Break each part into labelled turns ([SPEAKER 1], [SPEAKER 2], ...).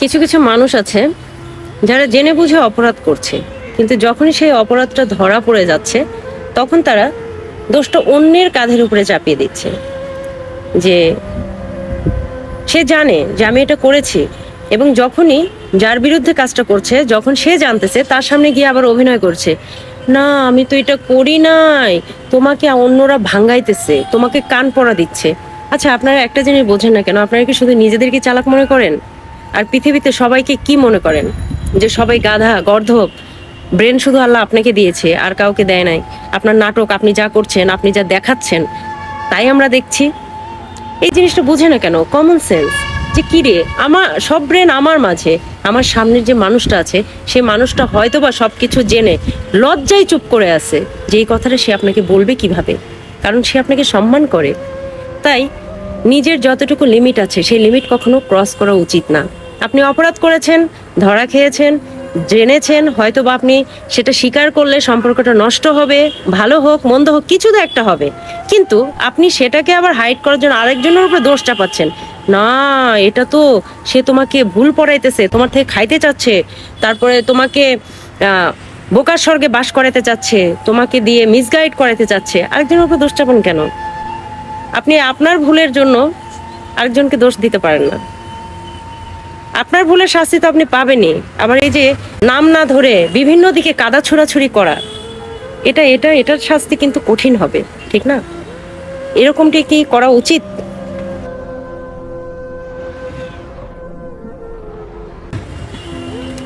[SPEAKER 1] কিছু কিছু মানুষ আছে যারা জেনে বুঝে অপরাধ করছে, কিন্তু যখনই সেই অপরাধটা ধরা পড়ে যাচ্ছে, তখন তারা দোষটা অন্যের কাঁধের উপরে চাপিয়ে দিচ্ছে। যে সে জানে যে আমি এটা করেছি এবং যখনই যার বিরুদ্ধে কাজটা করছে, যখন সে জানতেছে, তার সামনে গিয়ে আবার অভিনয় করছে, না, আমি তো এটা করি নাই, তোমাকে অন্যরা ভাঙ্গাইতেছে, তোমাকে কান পড়া দিচ্ছে। আচ্ছা আপনারা একটা জিনিস বোঝেন না কেন? আপনারা কি শুধু নিজেদেরকে চালাক মনে করেন? আর পৃথিবীতে সবাইকে কি মনে করেন? যে সবাই গাধা, গর্ধব, ব্রেন শুধু আল্লাহ আপনাকে দিয়েছে, আর কাউকে দেয় নাই। আপনার নাটক, আপনি যা করছেন, আপনি যা দেখাচ্ছেন, তাই আমরা দেখছি। এই জিনিসটা বুঝে না কেন? কমন সেন্স যে কি রে? আমার, সব ব্রেন আমার মাঝে। আমার সামনের যে মানুষটা আছে সেই মানুষটা হয়তো বা সব কিছু জেনে, লজ্জায় চুপ করে আছে যে এই কথাটা সে আপনাকে বলবে কীভাবে? কারণ সে আপনাকে সম্মান করে। তাই নিজের যতটুকু লিমিট আছে, সেই লিমিট কখনো ক্রস করা উচিত না। আপনি অপরাধ করেছেন, ধরা খেয়েছেন, জেনেছেন হয়তো বা আপনি সেটা স্বীকার করলে সম্পর্কটা নষ্ট হবে, ভালো হোক, মন্দ হোক, কিছু তো একটা হবে। কিন্তু আপনি সেটাকে আবার হাইড করার জন্য আরেকজনের উপরে দোষ চাপাচ্ছেন না, এটা তো সে তোমাকে ভুল পড়াইতেছে, তোমার থেকে খাইতে চাচ্ছে, তারপরে তোমাকে বোকার স্বর্গে বাস করাতে চাচ্ছে, তোমাকে দিয়ে মিসগাইড করাতে চাচ্ছে, আরেকজনের উপরে দোষ চাপান কেন? আপনি আপনার ভুলের জন্য আরেকজনকে দোষ দিতে পারেন না। আপনার ভুলের শাস্তি তো আপনি পাবেনই। আবার এই যে নাম না ধরে বিভিন্ন দিকে কাদা ছোড়াছুড়ি করা, এটা এটা, এটার শাস্তি কিন্তু কঠিন হবে, ঠিক না? এরকমটি কি করা উচিত?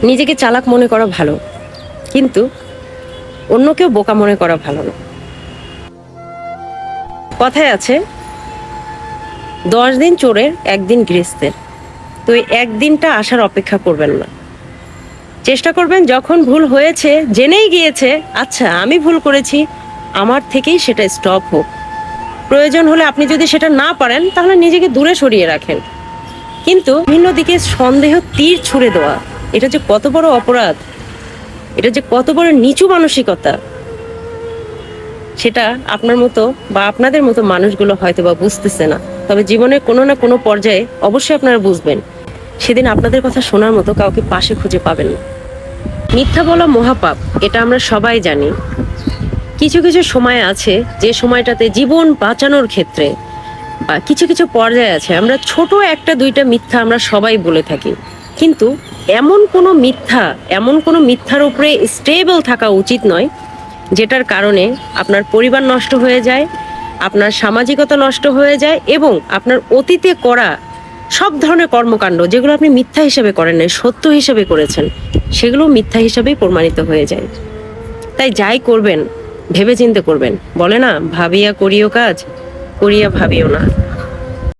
[SPEAKER 1] নিজেকে চালাক মনে করা ভালো, কিন্তু অন্যকেও বোকা মনে করা ভালো না। কথায় আছে, দশ দিন চোরের, একদিন গৃহস্থের। তো একদিনটা আসার অপেক্ষা করবেন না। চেষ্টা করবেন যখন ভুল হয়েছে, জেনেই গিয়েছে আচ্ছা আমি ভুল করেছি, আমার থেকেই সেটা স্টপ হোক। প্রয়োজন হলে আপনি যদি সেটা না পারেন, তাহলে নিজেকে দূরে সরিয়ে রাখেন। কিন্তু ভিন্ন দিকে সন্দেহ, তীর ছুড়ে দেওয়া, এটা যে কত বড় অপরাধ, এটা যে কত বড় নিচু মানসিকতা সেটা আপনার মতো বা আপনাদের মতো মানুষগুলো হয়তো বা বুঝতেছে না। তবে জীবনের কোনো না কোনো পর্যায়ে অবশ্যই আপনারা বুঝবেন। সেদিন আপনাদের কথা শোনার মতো কাউকে পাশে খুঁজে পাবেন না। মিথ্যা বলা মহাপাপ, এটা আমরা সবাই জানি। কিছু কিছু সময় আছে যে সময়টাতে জীবন বাঁচানোর ক্ষেত্রে বা কিছু কিছু পর্যায়ে আছে, আমরা ছোট একটা দুইটা মিথ্যা আমরা সবাই বলে থাকি। কিন্তু এমন কোনো মিথ্যা, এমন কোনো মিথ্যার উপরে স্টেবল থাকা উচিত নয় যেটার কারণে আপনার পরিবার নষ্ট হয়ে যায়, আপনার সামাজিকতা নষ্ট হয়ে যায় এবং আপনার অতীতে করা সব ধরনের কর্মকাণ্ড যেগুলো আপনি মিথ্যা হিসেবে করেন নাই, সত্য হিসেবে করেছেন, সেগুলো মিথ্যা হিসেবেই প্রমাণিত হয়ে যায়। তাই যাই করবেন ভেবে চিন্তে করবেন। বলে না, ভাবিয়া করিও কাজ, করিয়া ভাবিও না।